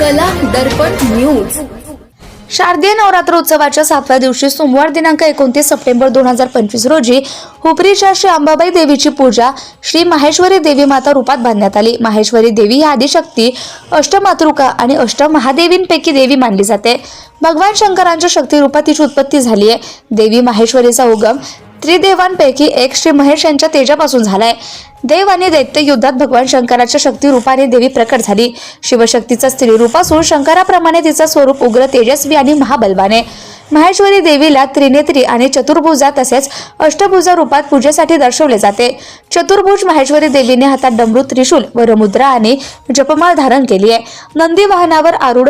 कला दर्पण न्यूज. शारदीय नवरात्र उत्सवाच्या सातव्या दिवशी सोमवार दिनांक एकोणतीस सप्टेंबर दोन हजार पंचवीस रोजी हुपरीच्या श्री अंबाबाई देवीची पूजा श्री माहेश्वरी देवी माता रूपात बांधण्यात आली. माहेश्वरी देवी ही आदिशक्ती अष्टमातृका आणि अष्टमहादेवींपैकी देवी मानली जाते. भगवान शंकरांच्या शक्तिरूपात तिची उत्पत्ती झाली आहे. देवी माहेश्वरीचा उगम त्रिदेवांपैकी एक श्री महेश यांच्या तेजापासून झालाय. देव आणि दैत्य युद्धात भगवान शंकराच्या शक्ती रूपाने देवी प्रकट झाली. शिवशक्तीचा स्त्री रूप असून शंकराप्रमाणे तिचं स्वरूप उग्र तेजस्वी आणि महाबलवाने महेश्वरी देवीला त्रिनेत्री आणि चतुर्भुजा तसेच अष्टभुजा रूपात पूजेसाठी दर्शवले जाते. चतुर्भुज महेश्वरी देवीने हातात डमरू त्रिशूल वरमुद्रा आणि जपमाळ धारण केली आहे. नंदी वाहनावर आरूढ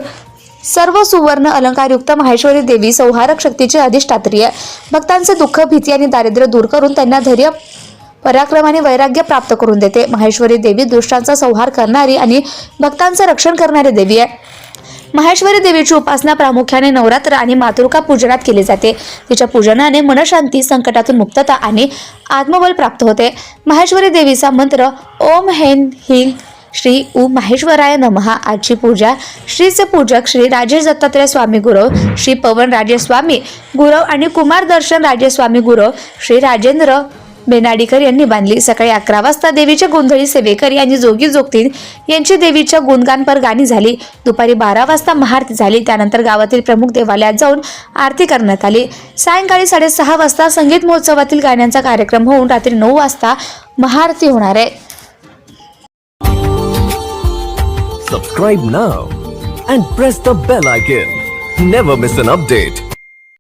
सर्व सुवर्ण अलंकारयुक्त माहेश्वरी देवी संहारक शक्तीची अधिष्ठात्री आहे. भक्तांचे दुःख भीती आणि दारिद्र्य दूर करून त्यांना धैर्य पराक्रम आणि वैराग्य प्राप्त करून देते. माहेश्वरी देवी दुष्टांचा संहार करणारी आणि भक्तांचं रक्षण करणारी देवी आहे. महेश्वरी देवीची उपासना प्रामुख्याने नवरात्र आणि मातृका पूजनात केली जाते. तिच्या पूजनाने मनशांती संकटातून मुक्तता आणि आत्मबल प्राप्त होते. महेश्वरी देवीचा मंत्र ओम हेन हिंग श्री उ माहेश्वराय नमहा आजची पूजा श्रीचे पूजक श्री राजेश दत्तात्रय स्वामी गुरव श्री पवन राजेस्वामी गुरव आणि कुमार दर्शन राजेस्वामी गुरव श्री राजेंद्र बेनाडीकर यांनी बांधली. सकाळी अकरा वाजता देवीच्या गोंधळी सेवेकर यांनी जोगी जोगतीन यांची देवीच्या गुणगानपर गाणी झाली. दुपारी बारा वाजता महाआरती झाली. त्यानंतर गावातील प्रमुख देवालयात जाऊन आरती करण्यात आली. सायंकाळी साडेसहा वाजता संगीत महोत्सवातील गाण्यांचा कार्यक्रम होऊन रात्री नऊ वाजता महाआरती होणार आहे. Subscribe now and press the bell icon. Never miss an update.